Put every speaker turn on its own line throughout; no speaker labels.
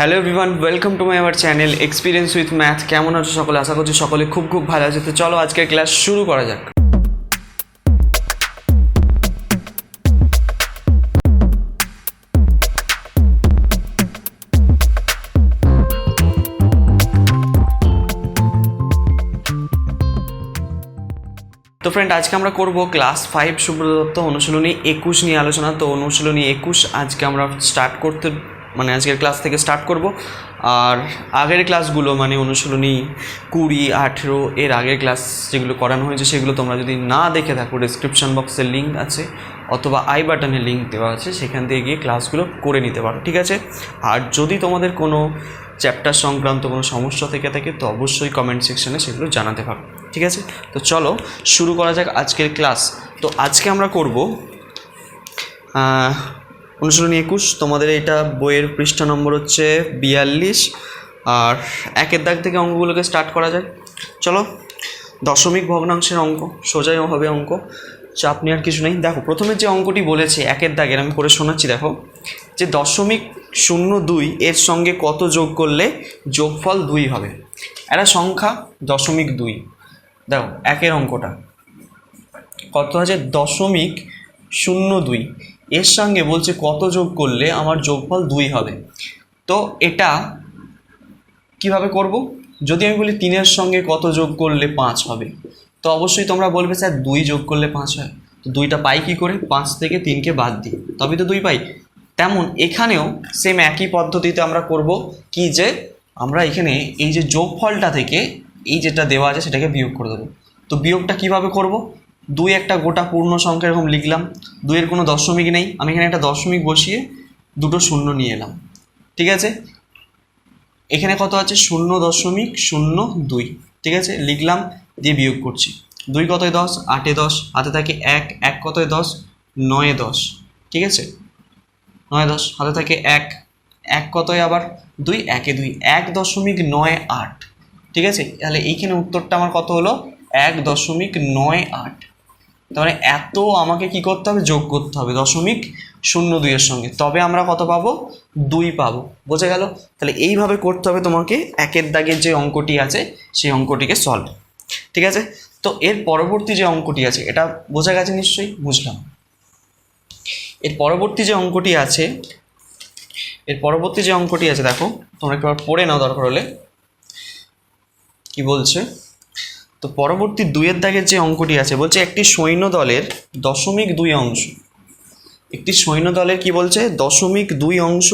Hello everyone welcome to my our channel experience with math কেমন আছো সকলে? আশা করছি সকলে খুব খুব ভালো আছে। তো চলো আজকের ক্লাস শুরু করা যাক। তো ফ্রেন্ড আজকে আমরা করব ক্লাস ফাইভ সুব্রদত্ত অনুশীলনী একুশ নিয়ে আলোচনা। তো অনুশীলনী একুশ আজকে আমরা স্টার্ট করতে মানে আজকের ক্লাস থেকে স্টার্ট করব। আর আগের ক্লাসগুলো মানে অনুশীলনী কুড়ি, আঠেরো, এর আগের ক্লাস যেগুলো করানো হয়েছে সেগুলো তোমরা যদি না দেখে থাকো ডিসক্রিপশন বক্সের লিঙ্ক আছে অথবা আই বাটনে লিঙ্ক দেওয়া আছে, সেখান থেকে গিয়ে ক্লাসগুলো করে নিতে পারো, ঠিক আছে? আর যদি তোমাদের কোনো চ্যাপ্টার সংক্রান্ত কোনো সমস্যা থেকে থাকে, তো অবশ্যই কমেন্ট সেকশনে সেগুলো জানাতে পারো, ঠিক আছে? তো চলো, শুরু করা যাক আজকের ক্লাস তো আজকে আমরা করব অনুশীলনী একুশ, তোমাদের এটা বইয়ের পৃষ্ঠা নম্বর হচ্ছে বিয়াল্লিশ। আর একের দাগ থেকে অঙ্কগুলোকে স্টার্ট করা যায় চলো, দশমিক ভগ্নাংশের অঙ্ক, সোজাই হবে অঙ্ক। চাপ নেওয়ার কিছু নেই। দেখো, প্রথমে যে অঙ্কটি বলেছে, একের দাগের, আমি পড়ে শোনাচ্ছি, দেখো। যে দশমিক শূন্য দুই এর সঙ্গে কত যোগ করলে যোগফল দুই হবে? একটা সংখ্যা দশমিক দুই। দেখো, একের অঙ্কটা। কত আছে? দশমিক শূন্য দুই। এর সঙ্গে বলছে, কত যোগ করলে আমার যোগফল দুই হবে? তো এটা কীভাবে করব? যদি আমি বলি তিনের সঙ্গে কত যোগ করলে পাঁচ হবে, তো অবশ্যই তোমরা বলবে, স্যার, দুই যোগ করলে পাঁচ হয়। তো দুইটা পাই কি করে? পাঁচ থেকে তিনকে বাদ দিই তবে তো দুই পাই। তেমন এখানেও সেম একই পদ্ধতিতে আমরা করব কি যে, আমরা এখানে এই যে যোগফলটা থেকে এই যেটা দেওয়া আছে সেটাকে বিয়োগ করে দেবো। তো বিয়োগটা কীভাবে করব? দুই একটা গোটা পূর্ণ সংখ্যা এরকম লিখলাম, দুইয়ের কোনো দশমিক নেই। আমি এখানে একটা দশমিক বসিয়ে দুটো শূন্য নিয়ে এলাম। ঠিক আছে? এখানে কত আছে? শূন্য দশমিক শূন্য দুই। ঠিক আছে? লিখলাম, দিয়ে বিয়োগ করছি। দুই কতয় দশ? আটে দশ। হাতে থাকে এক এক কতয় দশ? নয়ে দশ। ঠিক আছে? নয় দশ। হাতে থাকে এক। এক কতয় আবার? দুই, একে দুই। এক দশমিক নয় আট। ঠিক আছে? তাহলে এইখানে উত্তরটা আমার কত হলো? এক দশমিক নয় আট। মানে এত আমাকে কি করতে হবে? যোগ করতে হবে। দশমিক শূন্য দুইয়ের সঙ্গে। তবে আমরা কত পাবো? দুই পাবো। বোঝা গেল? তাহলে এইভাবে করতে হবে তোমাকে একের দাগের যে অঙ্কটি আছে, সেই অঙ্কটিকে সলভ ঠিক আছে? তো এর পরবর্তী যে অঙ্কটি আছে, এটা বোঝা গেছে নিশ্চয়ই? বুঝলাম। এর পরবর্তী যে অঙ্কটি আছে, এর পরবর্তী যে অঙ্কটি আছে, দেখো, তোমরা একবার পড়ে নাও দরকার হলে। কি বলছে? তো পরবর্তী দুইয়ের দাগের যে অঙ্কটি আছে, বলছে একটি সৈন্য দলের দশমিক দুই অংশ। একটি সৈন্য দলের কি বলছে? দশমিক দুই অংশ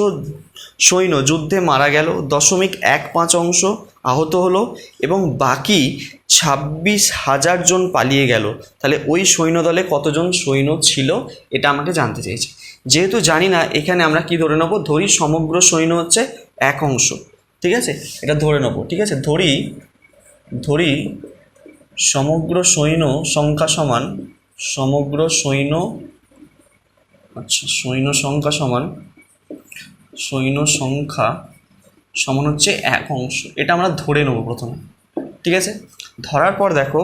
সৈন্য যুদ্ধে মারা গেল, দশমিক এক পাঁচ অংশ আহত হলো এবং বাকি ছাব্বিশ হাজার জন পালিয়ে গেল। তাহলে ওই সৈন্য দলে কতজন সৈন্য ছিল এটা আমাকে জানতে চেয়েছে যেহেতু জানি না, এখানে আমরা কি ধরে নেব? ধরি সমগ্র সৈন্য হচ্ছে এক অংশ। ঠিক আছে? এটা ধরে নেব, ঠিক আছে? ধরি ধরি সমগ্র সৈন্য সংখ্যা সমান, সমগ্র সৈন্য আচ্ছা সৈন্য সংখ্যা সমান, সৈন্য সংখ্যা সমান হচ্ছে এক অংশ। এটা আমরা ধরে নেব প্রথমে, ঠিক আছে? ধরার পর দেখো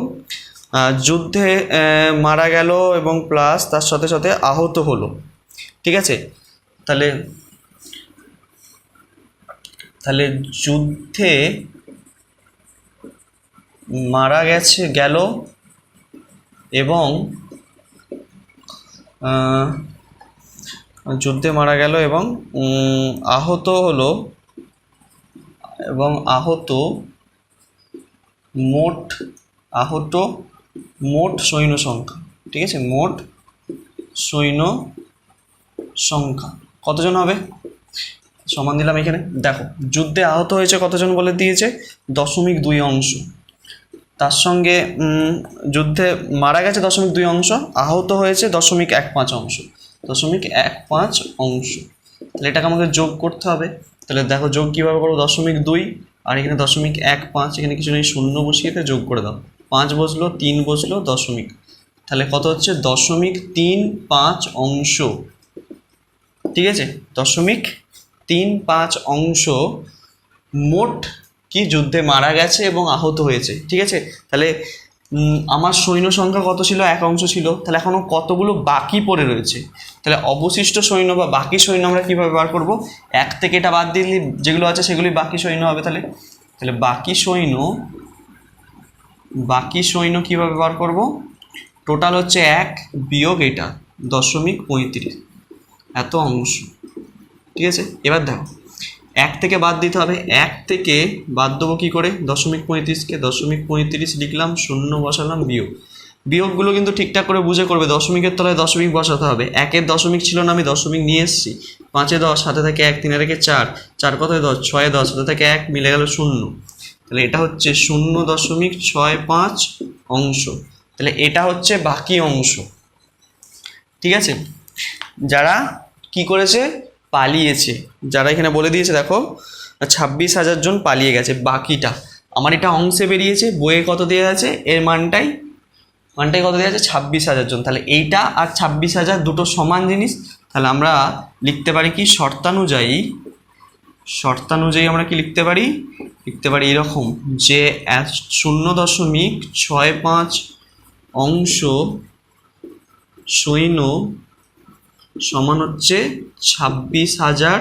যুদ্ধে মারা গেল এবং প্লাস তার সাথে সাথে আহত হলো, ঠিক আছে? তাহলে তাহলে যুদ্ধে মারা গেছে, গেল এবং যুদ্ধে মারা গেল এবং আহত হলো এবং আহত মোট আহত মোট সৈন্য সংখ্যা, ঠিক আছে? মোট সৈন্য সংখ্যা। কতজন হবে? সমান দিলাম এখানে। দেখো, যুদ্ধে আহত হয়েছে কতজন বলে দিয়েছে? দশমিক দুই অংশ। তার সঙ্গে যুদ্ধে মারা গেছে দশমিক দুই অংশ, আহত হয়েছে দশমিক এক পাঁচ অংশ। দশমিক এক পাঁচ অংশ। তাহলে এটাকে আমাকে যোগ করতে হবে। তাহলে দেখো যোগ কীভাবে করব? দশমিক দুই, আর এখানে দশমিক এক পাঁচ, এখানে কিছু নেই, শূন্য বসিয়ে যোগ করে দাও। পাঁচ বসল, তিন বসল, দশমিক। তাহলে কত হচ্ছে? দশমিক তিন পাঁচ অংশ। ঠিক আছে? দশমিক তিন পাঁচ অংশ মোট কি যুদ্ধে মারা গেছে এবং আহত হয়েছে, ঠিক আছে? তাহলে আমার সৈন্য সংখ্যা কত ছিল? এক অংশ ছিল। তাহলে এখনও কতগুলো বাকি পড়ে রয়েছে? তাহলে অবশিষ্ট সৈন্য বা বাকি সৈন্য আমরা কীভাবে বার করব? এক থেকে এটা বাদ দিলে যেগুলো আছে সেগুলি বাকি সৈন্য হবে তাহলে। তাহলে বাকি সৈন্য বাকি সৈন্য কীভাবে বার করব? টোটাল হচ্ছে এক বিয়োগ এটা, দশমিক পঁয়ত্রিশ। এত অংশ, ঠিক আছে? এবার দেখো। এক থেকে বাদ দিতে হবে। এক থেকে বাদ দেবো কী করে? দশমিক পঁয়ত্রিশকে দশমিক পঁয়ত্রিশ লিখলাম, শূন্য বসালাম, বিয়োগ। বিয়োগগুলো কিন্তু ঠিকঠাক করে বুঝে করবে। দশমিকের তলায় দশমিক বসাতে হবে। একের দশমিক ছিল না, আমি দশমিক নিয়ে এসেছি। পাঁচে দশ সাথে থেকে এক, তিনে থেকে চার। চার কথায় দশ, ছয়ে দশ সাথে থেকে এক, মিলে গেল শূন্য। তাহলে এটা হচ্ছে শূন্য দশমিক ছয় পাঁচ অংশ। তাহলে এটা হচ্ছে বাকি অংশ। ঠিক আছে? যারা কি করেছে? পালিয়েছে। যারা এখানে বলে দিয়েছে, দেখো, ছাব্বিশ হাজার জন পালিয়ে গেছে, বাকিটা। আমার এটা অংশে বেরিয়েছে, বইয়ে কত দেওয়া আছে? এর মানটাই মানটাই কত দেওয়া আছে? ছাব্বিশ হাজার জন। তাহলে এইটা আর ছাব্বিশ হাজার দুটো সমান জিনিস, তাহলে আমরা লিখতে পারি কি? শর্তানুযায়ী শর্তানুযায়ী আমরা কি লিখতে পারি? লিখতে পারি এরকম, যে শূন্য দশমিক ছয় পাঁচ অংশ সৈন্য সমান হচ্ছে ছাব্বিশ হাজার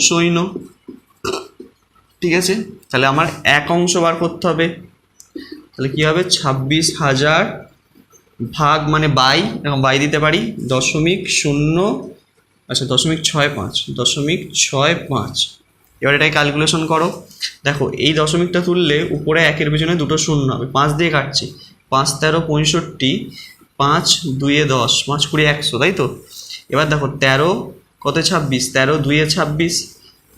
সৈন্য। ঠিক আছে? তাহলে আমার এক অংশ বার করতে হবে। তাহলে কী হবে? ছাব্বিশ হাজার ভাগ মানে বাই এরকম বাই দিতে পারি দশমিক শূন্য আচ্ছা দশমিক ছয় পাঁচ, দশমিক ছয় পাঁচ। এবার এটাকে ক্যালকুলেশন করো। দেখো, এই দশমিকটা তুললে উপরে একের পিছনে দুটো শূন্য হবে। পাঁচ দিয়ে কাটছি। পাঁচ তেরো পঁয়ষট্টি পাঁচ, দুইয়ে দশ, পাঁচ কুড়ি একশো, তাই তো? এবার দেখো, তেরো, কত ছাব্বিশ? তেরো, দুইয়ে ছাব্বিশ,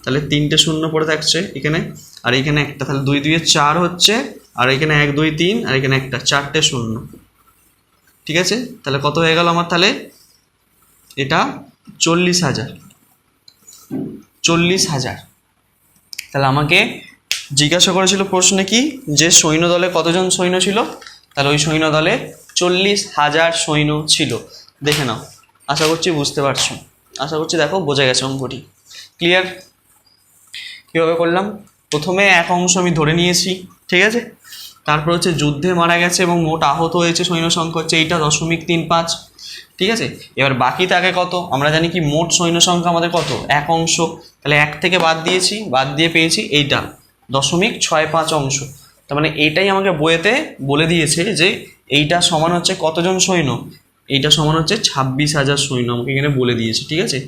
তাহলে তিনটে শূন্য পড়ে থাকছে এখানে। আর এখানে একটা, তাহলে দুই দুইয়ে চার হচ্ছে, আর এখানে এক, দুই, তিন, আর এখানে একটা, চারটে শূন্য। ঠিক আছে? তাহলে কত হয়ে গেল আমার তাহলে? এটা চল্লিশ হাজার। চল্লিশ হাজার। তাহলে আমাকে জিজ্ঞাসা করেছিল প্রশ্নে কি? যে সৈন্য দলে কতজন সৈন্য ছিল? তাহলে ওই সৈন্য দলে চল্লিশ হাজার সৈন্য ছিল। দেখে নাও। আশা করছি বুঝতে পারছ। আশা করছি দেখো, বোঝা গেছে অঙ্কটি। ক্লিয়ার কীভাবে করলাম? প্রথমে এক অংশ আমি ধরে নিয়েছি, ঠিক আছে? তারপর হচ্ছে যুদ্ধে মারা গেছে এবং মোট আহত হয়েছে সৈন্য সংখ্যা হচ্ছে এইটা দশমিক তিন পাঁচ, ঠিক আছে? এবার বাকি থাকে কত? আমরা জানি কি মোট সৈন্য সংখ্যা আমাদের কত? এক অংশ। তাহলে এক থেকে বাদ দিয়েছি, বাদ দিয়ে পেয়েছি এইটা, দশমিক ছয় পাঁচ অংশ। তার মানে এইটাই আমাকে বইয়েতে বলে দিয়েছে যে এইটা সমান হচ্ছে কতজন সৈন্য? এইটা সমান হচ্ছে ছাব্বিশ হাজার সৈন্য, আমাকে এখানে বলে দিয়েছে, ঠিক আছে?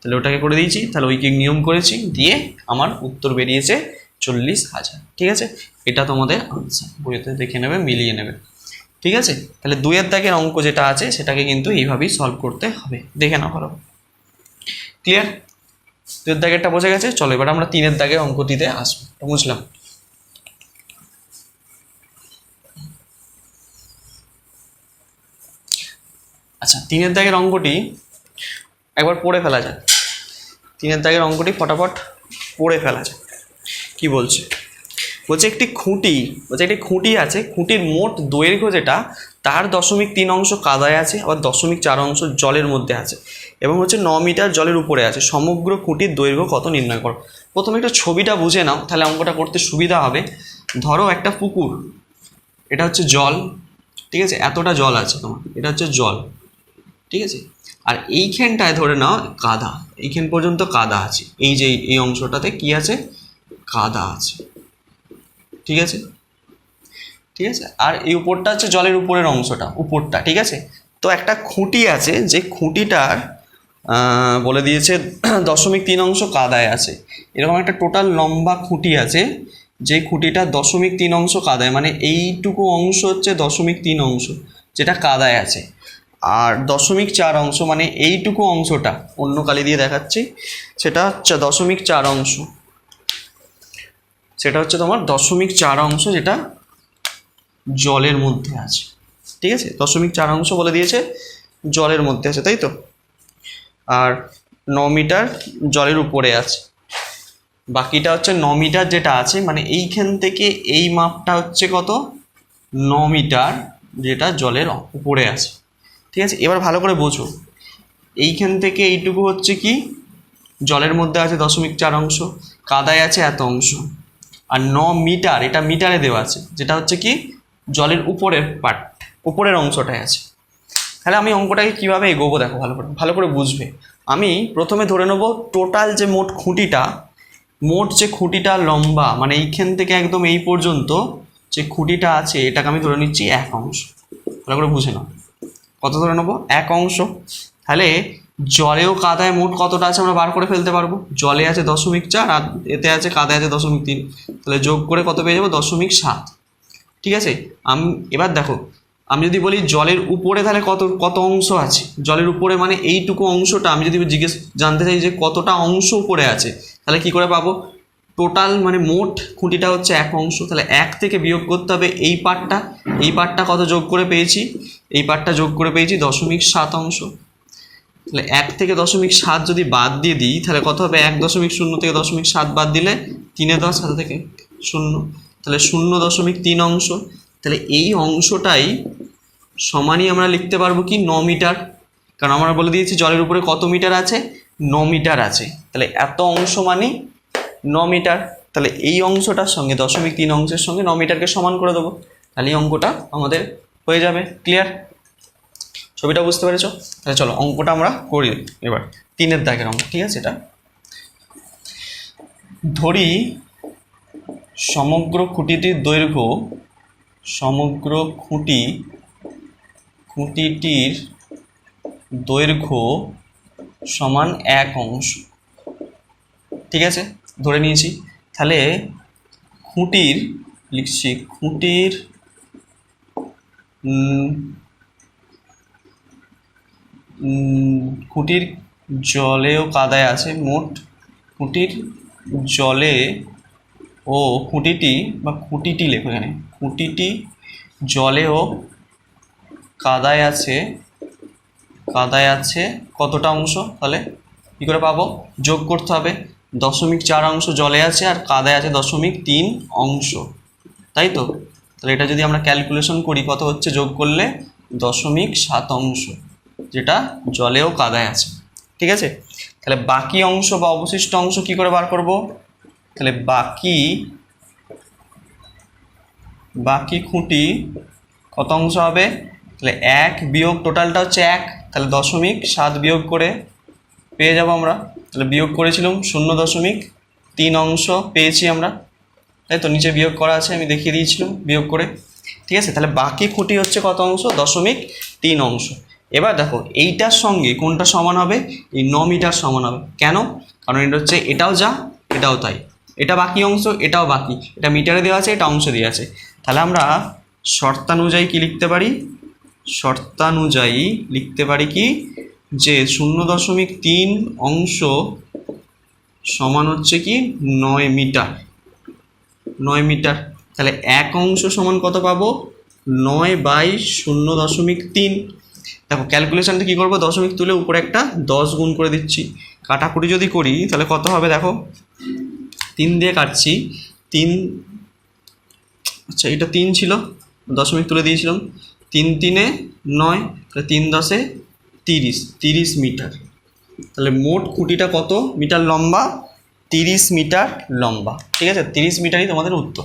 তাহলে ওটাকে করে দিয়েছি, তাহলে ওইকে নিয়ম করেছি, দিয়ে আমার উত্তর বেরিয়েছে চল্লিশ হাজার, ঠিক আছে? এটা তোমাদের আনসার বইয়েতে দেখে নেবে, মিলিয়ে নেবে, ঠিক আছে? তাহলে দুইয়ের দাগের অঙ্ক যেটা আছে, সেটাকে কিন্তু এইভাবেই সলভ করতে হবে, দেখে নাও ভালো। ক্লিয়ার দুইয়ের দাগেরটা বোঝা গেছে? চলো এবার আমরা তিনের দাগের অঙ্কটিতে আসব, বুঝলাম? আচ্ছা তিনের দাগের অঙ্কটি একবার পড়ে ফেলা যায় তিনের দাগের অঙ্কটি ফটাফট পড়ে ফেলা যায় কি বলছে? বলছে একটি খুঁটি, বলছে একটি খুঁটি আছে, খুঁটির মোট দৈর্ঘ্য যেটা, তার দশমিক তিন অংশ কাদায় আছে, আবার দশমিক চার অংশ জলের মধ্যে আছে, এবং হচ্ছে ন মিটার জলের উপরে আছে। সমগ্র খুঁটির দৈর্ঘ্য কত নির্ণয় করো? প্রথমে একটা ছবিটা বুঝে নাও, তাহলে অঙ্কটা করতে সুবিধা হবে। ধরো একটা পুকুর, এটা হচ্ছে জল, ঠিক আছে? এতটা জল আছে তোমার, এটা হচ্ছে জল। ঠিক আছে? আর এইখানটায় ধরে নাও কাদা। এইখান পর্যন্ত কাদা আছে। এই যে এই অংশটাতে কি আছে? কাদা আছে। ঠিক আছে? ঠিক আছে? আর এই উপরটা হচ্ছে জলের উপরের অংশটা, উপরটা, ঠিক আছে? তো একটা খুঁটি আছে, যে খুঁটিটার বলে দিয়েছে দশমিক তিন অংশ কাদায় আছে। এরকম একটা টোটাল লম্বা খুঁটি আছে, যে খুঁটিটা দশমিক তিন অংশ কাদায় মানে এইটুকু অংশ হচ্ছে দশমিক তিন অংশ, যেটা কাদায় আছে। আর দশমিক চার অংশ মানে এইটুকু অংশটা অন্য কালি দিয়ে দেখাচ্ছি। সেটা হচ্ছে দশমিক চার অংশ। সেটা হচ্ছে তোমার দশমিক চার অংশ যেটা জলের মধ্যে আছে। ঠিক আছে? দশমিক চার অংশ বলে দিয়েছে, জলের মধ্যে আছে, তাই তো? আর ন মিটার জলের উপরে আছে। বাকিটা হচ্ছে ন মিটার যেটা আছে মানে এইখান থেকে এই মাপটা হচ্ছে কত? ন মিটার যেটা জলের উপরে আছে। ঠিক আছে? এবার ভালো করে বোঝো। এইখান থেকে এইটুকু হচ্ছে কি? জলের মধ্যে আছে দশমিক চার অংশ, কাদায় আছে এত অংশ। আর ন মিটার, এটা মিটারে দেওয়া আছে, যেটা হচ্ছে কি? জলের উপরের পার্ট উপরের অংশটায় আছে। তাহলে আমি অঙ্কটাকে কীভাবে এগোবো দেখো ভালো করে ভালো করে বুঝবে। আমি প্রথমে ধরে নেব টোটাল যে মোট খুঁটিটা, মোট যে খুঁটিটা লম্বা মানে এইখান থেকে একদম এই পর্যন্ত যে খুঁটিটা আছে, এটাকে আমি ধরে নিচ্ছি এক অংশ। ভালো করে বুঝে নাও। কত ধরে নেব? এক অংশ। তাহলে জলেও কাদায় মোট কতটা আছে আমরা বার করে ফেলতে পারব? জলে আছে দশমিক চার আর এতে আছে কাদায় আছে দশমিক তিন। তাহলে যোগ করে কত পেয়ে যাব? দশমিক সাত। ঠিক আছে? আমি, এবার দেখো, আমি যদি বলি জলের উপরে তাহলে কত কত অংশ আছে? জলের উপরে মানে এইটুকু অংশটা আমি যদি জিজ্ঞেস, জানতে চাই যে কতটা অংশ উপরে আছে? তাহলে কি করে পাবো? টোটাল মানে মোট খুঁটিটা হচ্ছে এক অংশ। তাহলে এক থেকে বিয়োগ করতে হবে এই পার্টটা এই পার্টটা কত যোগ করে পেয়েছি? এই পার্টটা যোগ করে পেয়েছি দশমিক সাত অংশ। তাহলে এক থেকে দশমিক সাত যদি বাদ দিয়ে দিই, তাহলে কত হবে? এক দশমিক শূন্য থেকে দশমিক সাত বাদ দিলে তিনে দশ হাতে থেকে শূন্য। তাহলে শূন্য দশমিক তিন অংশ। তাহলে এই অংশটাই সমানই আমরা লিখতে পারব কি? ন মিটার। কারণ আমরা বলে দিয়েছি জলের উপরে কত মিটার আছে? ন মিটার আছে। তাহলে এত অংশ মানে ন মিটার, তাহলে এই অংশটার সঙ্গে, দশমিক তিন অংশের সঙ্গে ন মিটারকে সমান করে দেবো। তাহলে এই অঙ্কটা আমাদের হয়ে যাবে ক্লিয়ার ছবিটা বুঝতে পেরেছ? তাহলে চলো, অঙ্কটা আমরা করি এবার, তিনের দাগের অঙ্ক, ঠিক আছে এটা? ধরি, সমগ্র খুঁটিটির দৈর্ঘ্য, সমগ্র খুঁটি, খুঁটিটির দৈর্ঘ্য সমান এক অংশ, ঠিক আছে? ধরে নিয়েছি। তাহলে খুঁটির, লিখছি খুঁটির খুঁটির জলে ও কাদায় আছে মোট। খুঁটির জলে ও খুঁটিটি বা খুঁটিটি লেখো এখানে। খুঁটিটি জলে ও কাদায় আছে কাদায় আছে কতটা অংশ? তাহলে কী করে পাবো? যোগ করতে হবে। দশমিক চার অংশ জলে আছে আর কাদায় আছে দশমিক তিন অংশ। তাই তো? তাহলে এটা যদি আমরা ক্যালকুলেশন করি, কত হচ্ছে? যোগ করলে দশমিক সাত অংশ, যেটা জলেও কাদায় আছে। ঠিক আছে? তাহলে বাকি অংশ বা অবশিষ্ট অংশ কি করে বার করব? তাহলে বাকি বাকি খুঁটি কত অংশ হবে? তাহলে এক বিয়োগ টোটালটা হচ্ছে এক, তাহলে দশমিক সাত বিয়োগ করে পেয়ে যাব আমরা। তাহলে বিয়োগ করেছিলাম শূন্য দশমিক তিন অংশ পেয়েছি আমরা। তাই তো নিচে বিয়োগ করা আছে, আমি দেখিয়ে দিয়েছিলাম বিয়োগ করে। ঠিক আছে, তাহলে বাকি খুঁটি হচ্ছে কত অংশ? দশমিক তিন অংশ। এবার দেখো, এইটার সঙ্গে কোনটা সমান হবে? এই ন মিটার সমান হবে। কেন? কারণ এটা হচ্ছে, এটাও যা, এটাও তাই। এটা বাকি অংশ, এটাও বাকি। এটা মিটারে দেওয়া আছে, এটা অংশ দেওয়া আছে। তাহলে আমরা শর্তানুযায়ী কি লিখতে পারি? শর্তানুযায়ী লিখতে পারি কি? যে শূন্য দশমিক তিন অংশ সমান হচ্ছে কি নয় মিটার। নয় মিটার। তাহলে এক অংশ সমান কত পাবো? নয় বাই শূন্য দশমিক তিন। দেখো ক্যালকুলেশানটা কী করব? দশমিক তুলে উপরে একটা দশ গুণ করে দিচ্ছি। কাটাকুটি যদি করি, তাহলে কত হবে দেখো? তিন দিয়ে কাটছি। তিন আচ্ছা এটা তিন ছিল, দশমিক তুলে দিয়েছিলাম। তিন তিনে নয়, তাহলে তিন দশে তিরিশ তিরিশ মিটার। তাহলে মোট খুঁটিটা কত? মিটার লম্বা, তিরিশ মিটার লম্বা। ঠিক আছে? তিরিশ মিটারই তোমাদের উত্তর।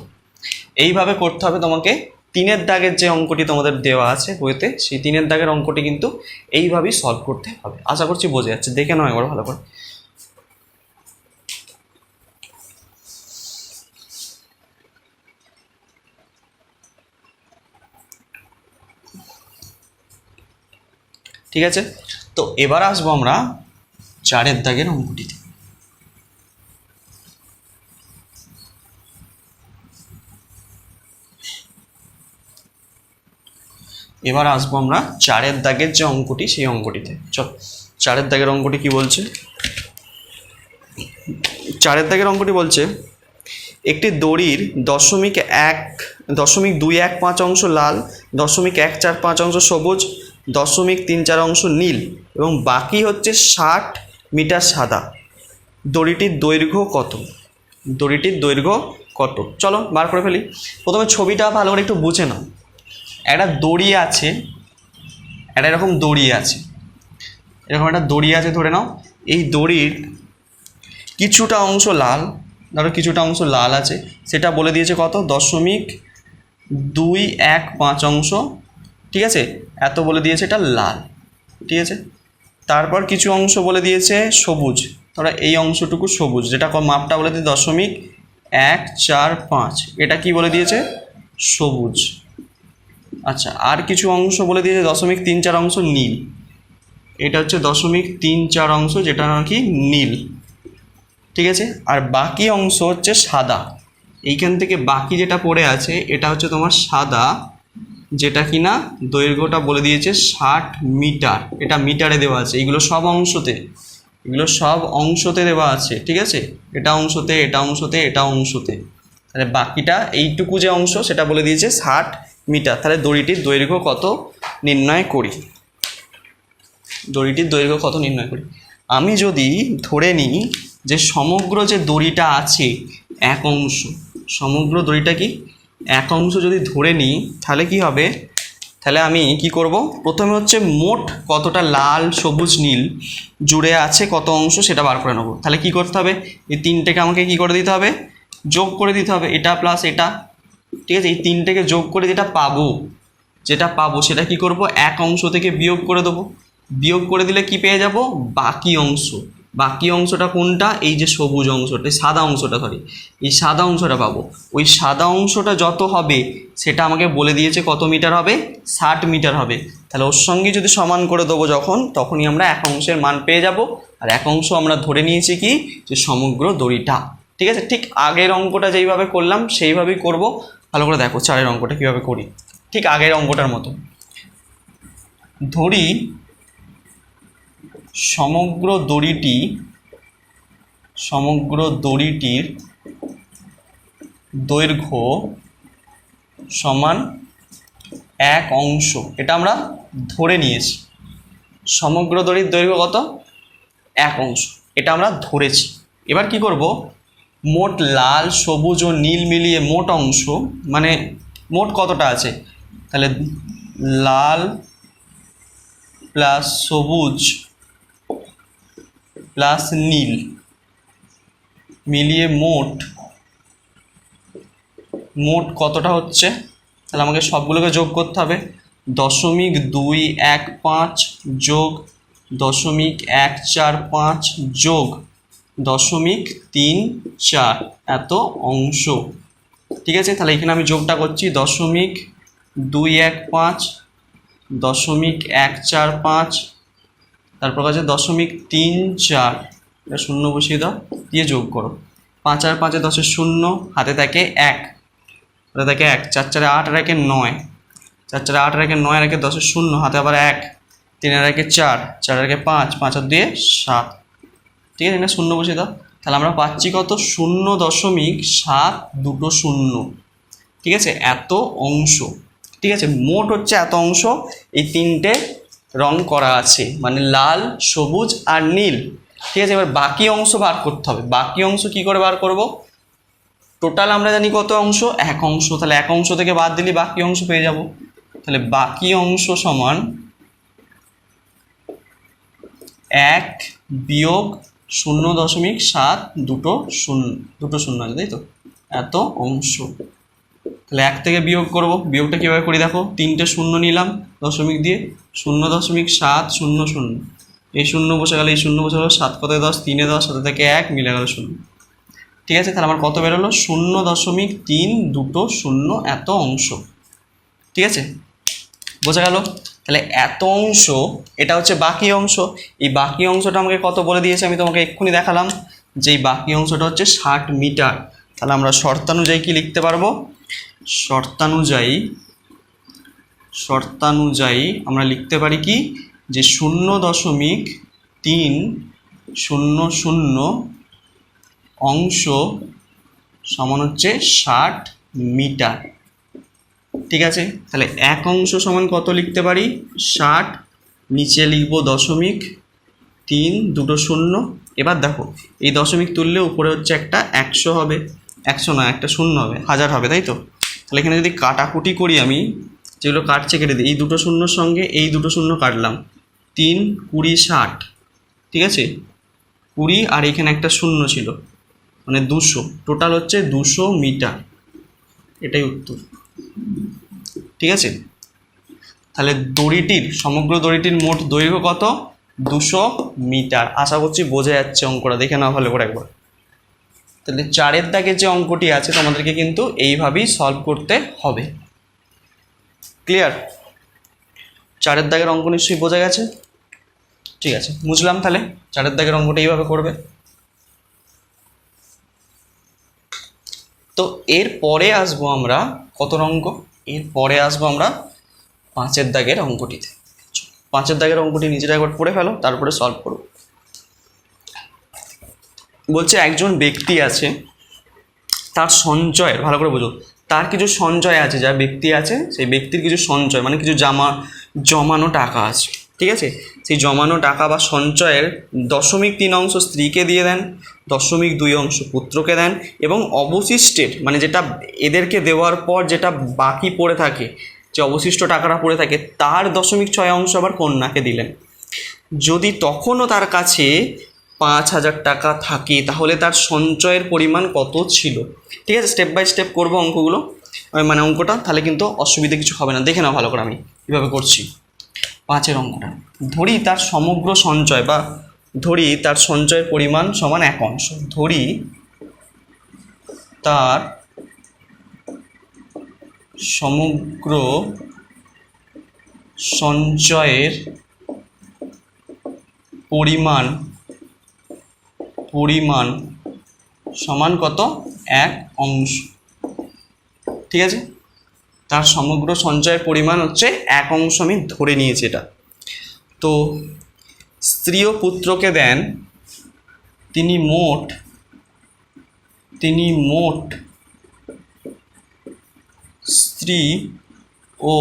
এইভাবে করতে হবে তোমাকে তিনের দাগের যে অঙ্কটি তোমাদের দেওয়া আছে বইতে, সেই তিনের দাগের অঙ্কটি কিন্তু এইভাবেই সলভ করতে হবে। আশা করছি বোঝা যাচ্ছে। দেখে নাও একবার ভালো করে। ঠিক আছে? তো এবার আসব আমরা চারের দাগের অঙ্কটিতে। এবার আসব আমরা চারের দাগের যে অঙ্কটি, সেই অঙ্কটিতে। চল, চারের দাগের অঙ্কটি কি বলছে? চারের দাগের অঙ্কটি বলছে, একটি দড়ির দশমিক এক, দশমিক দুই এক পাঁচ অংশ লাল, দশমিক এক চার পাঁচ অংশ সবুজ দশমিক তিন চার অংশ নীল এবং বাকি হচ্ছে ষাট মিটার সাদা। দড়িটির দৈর্ঘ্য কত? দড়িটির দৈর্ঘ্য কত? চলো বার করে ফেলি। প্রথমে ছবিটা ভালো করে একটু বুঝে নাও। একটা দড়ি আছে, একটা এরকম দড়ি আছে। এরকম একটা দড়ি আছে ধরে নাও। এই দড়ির কিছুটা অংশ লাল, ধরো কিছুটা অংশ লাল আছে। সেটা বলে দিয়েছে কত? দশমিক দুই এক পাঁচ অংশ ঠিক আছে? এত বলে দিয়েছে এটা লাল। ঠিক আছে? তারপর কিছু অংশ বলে দিয়েছে সবুজ। ধরো এই অংশটুকু সবুজ, যেটা মাপটা বলে দিয়ে দশমিক এক চার পাঁচ। এটা কি বলে দিয়েছে? সবুজ। আচ্ছা আর কিছু অংশ বলে দিয়েছে দশমিক তিন চার অংশ নীল। এটা হচ্ছে দশমিক তিন চার অংশ, যেটা নাকি নীল। ঠিক আছে? আর বাকি অংশ হচ্ছে সাদা। এইখান থেকে বাকি যেটা পড়ে আছে, এটা হচ্ছে তোমার সাদা। যেটা কিনা দৈর্ঘ্যটা বলে দিয়েছে ষাট মিটার। এটা মিটারে দেওয়া আছে। এগুলো সব অংশতে। এগুলো সব অংশতে দেওয়া আছে। ঠিক আছে? এটা অংশতে এটা অংশতে এটা অংশতে। তাহলে বাকিটা এইটুকু যে অংশ, সেটা বলে দিয়েছে ষাট মিটার। তাহলে দড়িটির দৈর্ঘ্য কত নির্ণয় করি? দড়িটির দৈর্ঘ্য কত নির্ণয় করি? আমি যদি ধরে নিই যে সমগ্র যে দড়িটা আছে, এক অংশ। সমগ্র দড়িটা কি? এক অংশ যদি ধরে নিই, তাহলে কি হবে? তাহলে আমি কি করব? প্রথমে হচ্ছে মোট কতটা লাল, সবুজ, নীল জুড়ে আছে, কত অংশ সেটা বার করে নেব। তাহলে কি করতে হবে? এই তিনটেকে আমাকে কি করে দিতে হবে? যোগ করে দিতে হবে, এটা প্লাস এটা। ঠিক আছে? এই তিনটেকে যোগ করে যেটা পাবো যেটা পাবো সেটা কি করব? এক অংশ থেকে বিয়োগ করে দেবো। বিয়োগ করে দিলে কি পেয়ে যাব? বাকি অংশ। বাকি অংশটা কোনটা? এই যে সবুজ অংশটা, এই সাদা অংশটা সরি এই সাদা অংশটা পাবো। ওই সাদা অংশটা যত হবে, সেটা আমাকে বলে দিয়েছে কত মিটার হবে? ষাট মিটার হবে। তাহলে ওর সঙ্গে যদি সমান করে দেবো যখন, তখনই আমরা এক অংশের মান পেয়ে যাব। আর এক অংশ আমরা ধরে নিয়েছি কি? যে সমগ্র দড়িটা। ঠিক আছে? ঠিক আগের অঙ্কটা যেইভাবে করলাম, সেইভাবেই করব। ভালো করে দেখো, চারের অঙ্কটা কীভাবে করি। ঠিক আগের অঙ্কটার মতো। ধরি সমগ্র দড়িটি, সমগ্র দড়িটির দৈর্ঘ্য সমান এক অংশ। এটা আমরা ধরে নিয়েছি। সমগ্র দড়ির দৈর্ঘ্য কত? এক অংশ। এটা আমরা ধরেছি। এবার কি করব? মোট লাল, সবুজ ও নীল মিলিয়ে মোট অংশ মানে মোট কতটা আছে? তাহলে লাল প্লাস সবুজ প্লাস নীল। মিলিয়ে মোট মোট কতটা হচ্ছে? তাহলে আমাকে সবগুলোকে যোগ করতে হবে। দশমিক দুই এক পাঁচ যোগ দশমিক এক চার পাঁচ যোগ দশমিক তিন চার এত অংশ। ঠিক আছে? তাহলে এখানে আমি যোগটা করছি। দশমিক দুই এক পাঁচ, দশমিক এক চার পাঁচ তারপর কাছে দশমিক তিন চার। এটা শূন্য বসিয়ে দাও, দিয়ে যোগ করো। পাঁচ আর পাঁচে দশের শূন্য, হাতে থাকে এক। হাতে থাকে এক, চার চারে আট আর একে নয়। চার চারে আট আর একে নয় আর দশের শূন্য, হাতে আবার এক। তিন আর একে চার চার আর একে পাঁচ পাঁচ আর দিয়ে সাত। ঠিক আছে এখানে শূন্য বসিয়ে দাও। তাহলে আমরা পাচ্ছি কত? শূন্য দশমিক সাত দুটো শূন্য। ঠিক আছে, এত অংশ। ঠিক আছে, মোট হচ্ছে এত অংশ, এই তিনটে রং করা আছে মানে লাল, সবুজ আর নীল। ঠিক আছে, এবার বাকি অংশ বার করতে হবে। বাকি অংশ কি করে বার করব? টোটাল আমরা জানি কত অংশ? এক অংশ। তাহলে এক অংশ থেকে বাদ দিলে বাকি অংশ পেয়ে যাব। তাহলে বাকি অংশ সমান এক বিয়োগ শূন্য দশমিক সাত দুটো শূন্য দুটো শূন্য তাই তো? এত অংশ। তাহলে এক থেকে বিয়োগ করব। বিয়োগটা কীভাবে করি দেখো? তিনটে শূন্য নিলাম, দশমিক দিয়ে শূন্য দশমিক সাত শূন্য শূন্য। এই শূন্য বসে গেল, এই শূন্য বসে গেলো, সাত কত দশ? তিনে দশ সাথে থেকে এক, মিলে গেল শূন্য। ঠিক আছে, তাহলে আমার কত বেরোলো শূন্য দশমিক তিন দুটো শূন্য এত অংশ। ঠিক আছে? বোঝা গেল? তাহলে এত অংশ, এটা হচ্ছে বাকি অংশ। এই বাকি অংশটা আমাকে কত বলে দিয়েছে? আমি তোমাকে এক্ষুনি দেখালাম যে এই বাকি অংশটা হচ্ছে ষাট মিটার। তাহলে আমরা শর্তানুযায়ী কি লিখতে পারব? শর্তানুযায়ী শর্তানুযায়ী আমরা লিখতে পারি কি? যে শূন্য দশমিক তিন শূন্য শূন্য অংশ সমান হচ্ছে ষাট মিটার। ঠিক আছে? তাহলে এক অংশ সমান কত লিখতে পারি? ষাট। নিচে লিখব দশমিক তিন, দুটো শূন্য। এবার দেখো, এই দশমিক তুললে উপরে হচ্ছে একটা একশো হবে। একশো না, একটা শূন্য হবে, হাজার হবে, তাই তো? তাহলে এখানে যদি কাটাকুটি করি আমি, যেগুলো কাটছে কেটে দিই, এই দুটো শূন্যর সঙ্গে এই দুটো শূন্য কাটলাম, তিন, কুড়ি, ষাট, ঠিক আছে? কুড়ি আর এখানে একটা শূন্য ছিল মানে দুশো, টোটাল হচ্ছে দুশো মিটার, এটাই উত্তর, ঠিক আছে? তাহলে দড়িটির, সমগ্র দড়িটির মোট দৈর্ঘ্য কত? দুশো মিটার, আশা করছি বোঝা যাচ্ছে অঙ্কটা, দেখে নাও ভালো করে একবার। তাহলে চারের দাগের যে অঙ্কটি আছে তোমাদেরকে কিন্তু এইভাবেই সলভ করতে হবে। ক্লিয়ার চারের দাগের অঙ্ক নিশ্চয়ই বোঝা গেছে? ঠিক আছে, বুঝলাম তাহলে চারের দাগের অঙ্কটা এইভাবে করবে। তো এর পরে আসব আমরা কত অঙ্ক? এর পরে আসব আমরা পাঁচের দাগের অঙ্কটিতে। পাঁচের দাগের অঙ্কটি নিজেরা একবার পড়ে ফেলো, তারপরে সলভ করো বলছে একজন ব্যক্তি আছে, তার সঞ্চয়ের ভালো করে বোঝো, তার কিছু সঞ্চয় আছে, যা ব্যক্তি আছে, সেই ব্যক্তির কিছু সঞ্চয় মানে কিছু জামা, জমানো টাকা আছে, ঠিক আছে? সেই জমানো টাকা বা সঞ্চয়ের দশমিক তিন অংশ স্ত্রীকে দিয়ে দেন, দশমিক দুই অংশ পুত্রকে দেন, এবং অবশিষ্টের মানে যেটা এদেরকে দেওয়ার পর যেটা বাকি পড়ে থাকে, যে অবশিষ্ট টাকাটা পড়ে থাকে, তার দশমিক ছয় অংশ আবার কন্যাকে দিলেন। যদি তখনও তার কাছে পাঁচ হাজার টাকা থাকে, তাহলে তার সঞ্চয়ের পরিমাণ কত ছিল? ঠিক আছে স্টেপ বাই স্টেপ করব অঙ্কগুলো মানে অঙ্কটা, তাহলে কিন্তু অসুবিধা কিছু হবে না। দেখে নাও ভালো করে আমি কীভাবে করছি। পাঁচের অঙ্কটা, ধরি তার সমগ্র সঞ্চয় বা ধরি তার সঞ্চয়ের পরিমাণ সমান এক অংশ, ধরি তার সমগ্র সঞ্চয়ের পরিমাণ পরিমাণ সমান কত? এক অংশ। ঠিক আছে? তার সমগ্র সঞ্চয়ের পরিমাণ হচ্ছে এক অংশ আমি ধরে নিয়েছি এটা। তো স্ত্রী ও পুত্রকে দেন, তিনি মোট তিনি মোট স্ত্রী ও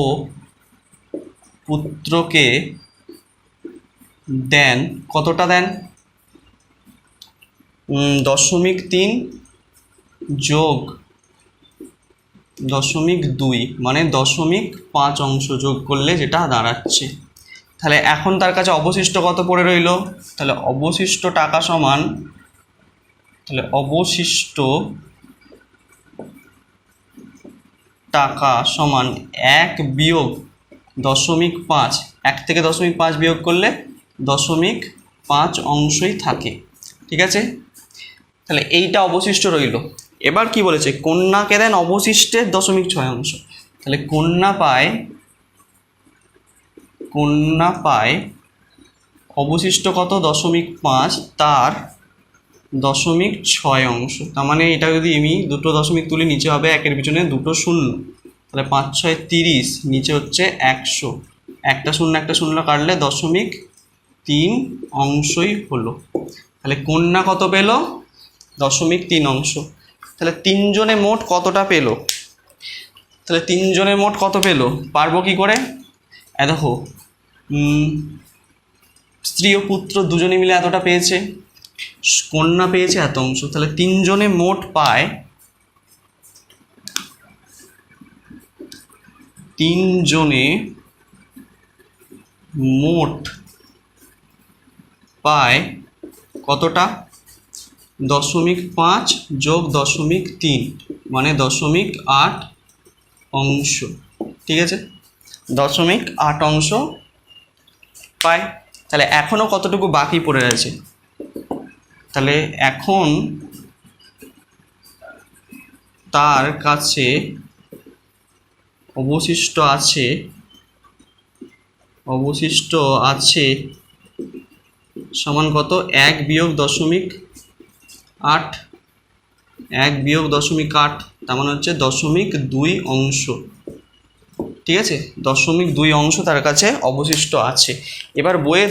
পুত্রকে দেন, কতটা দেন? দশমিক তিন যোগ দশমিক দুই মানে দশমিক পাঁচ অংশ যোগ করলে যেটা দাঁড়াচ্ছে। তাহলে এখন তার কাছে অবশিষ্ট কত পড়ে রইল? তাহলে অবশিষ্ট টাকা সমান, তাহলে অবশিষ্ট টাকা সমান এক বিয়োগ দশমিক পাঁচ, এক থেকে দশমিক পাঁচ বিয়োগ করলে দশমিক পাঁচ অংশই থাকে। ঠিক আছে? তাহলে এইটা অবশিষ্ট রইল। এবার কি বলেছে? কন্যাকে দেন অবশিষ্টের দশমিক ছয় অংশ। তাহলে কন্যা পায় কন্যা পায় অবশিষ্ট কত? দশমিক পাঁচ, তার দশমিক ছয় অংশ। তার মানে এটা যদি আমি দুটো দশমিক তুলি, নিচে হবে একের পিছনে দুটো শূন্য। তাহলে পাঁচ, ছয়, তিরিশ, নিচে হচ্ছে একশো। একটা শূন্য একটা শূন্য কাটলে দশমিক তিন অংশই হলো। তাহলে কন্যা কত পেল? দশমিক তিন অংশ। তাহলে তিনজনে মোট কতটা পেল? তাহলে তিনজনে মোট কত পেল? পারব কি করে? এ দেখো স্ত্রী ও পুত্র দুজনে মিলে এতটা পেয়েছে, কন্যা পেয়েছে এত অংশ। তাহলে তিনজনে মোট পায় তিনজনে মোট পায় কতটা? দশমিক পাঁচ যোগ দশমিক তিন মানে দশমিক আট অংশ। ঠিক আছে? দশমিক আট অংশ পায় তাহলে এখনও কতটুকু বাকি পড়ে আছে তাহলে এখন তার কাছে অবশিষ্ট আছে অবশিষ্ট আছে সমান কত? এক বিয়োগ দশমিক আট, এক বিয়োগ দশমিক আট, তার মানে হচ্ছে দশমিক দুই অংশ। ঠিক আছে? দশমিক দুই অংশ তার কাছে অবশিষ্ট আছে। এবার বইয়ে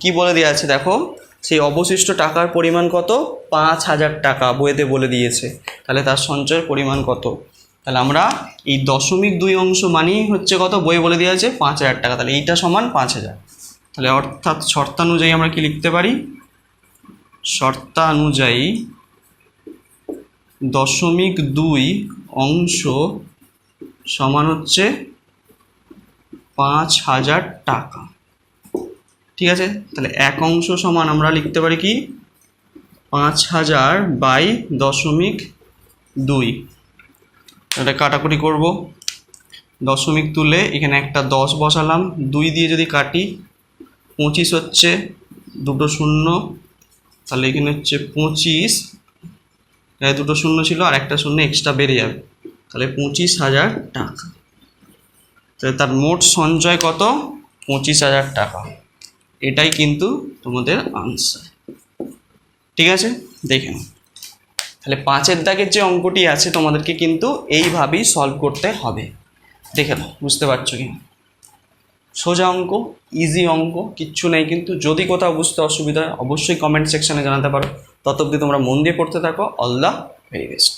কি বলে দেওয়া আছে দেখো? সেই অবশিষ্ট টাকার পরিমাণ কত? পাঁচ হাজার টাকা বইয়েতে বলে দিয়েছে। তাহলে তার সঞ্চয়ের পরিমাণ কত? তাহলে আমরা এই দশমিক দুই অংশ মানেই হচ্ছে কত? বইয়ে বলে দেওয়া আছে পাঁচ হাজার টাকা। তাহলে এইটা সমান পাঁচ হাজার। তাহলে অর্থাৎ শর্তানুযায়ী আমরা কি লিখতে পারি? শর্তানুযায়ী দশমিক দুই অংশ সমান হচ্ছে পাঁচ হাজার টাকা। ঠিক আছে? তাহলে এক অংশ সমান আমরা লিখতে পারি কি? পাঁচ হাজার বাই দশমিক দুই। এটা কাটাকুটি করব। দশমিক তুলে এখানে একটা দশ বসালাম। দুই দিয়ে যদি কাটি, পঁচিশ হচ্ছে দুটো শূন্য। তাহলে এখানে হচ্ছে পঁচিশ এখানে দুটো শূন্য ছিল আর একটা শূন্য এক্সট্রা বেড়ে যাবে। তাহলে পঁচিশ হাজার টাকা। তাহলে তার মোট সঞ্চয় কত? পঁচিশ হাজার টাকা। এটাই কিন্তু তোমাদের আনসার ঠিক আছে? দেখে নাও। তাহলে পাঁচের দাগের যে অঙ্কটি আছে তোমাদেরকে কিন্তু এইভাবেই সলভ করতে হবে। দেখে নাও, বুঝতে পারছ কি সোজা অঙ্ক ইজি অঙ্ক, কিচ্ছু নেই কিন্তু যদি কোথাও বুঝতে অসুবিধা হয়, অবশ্যই কমেন্ট সেকশনে জানাতে পারো। তত অব্দি তোমরা মন দিয়ে পড়তে থাকো। All the very best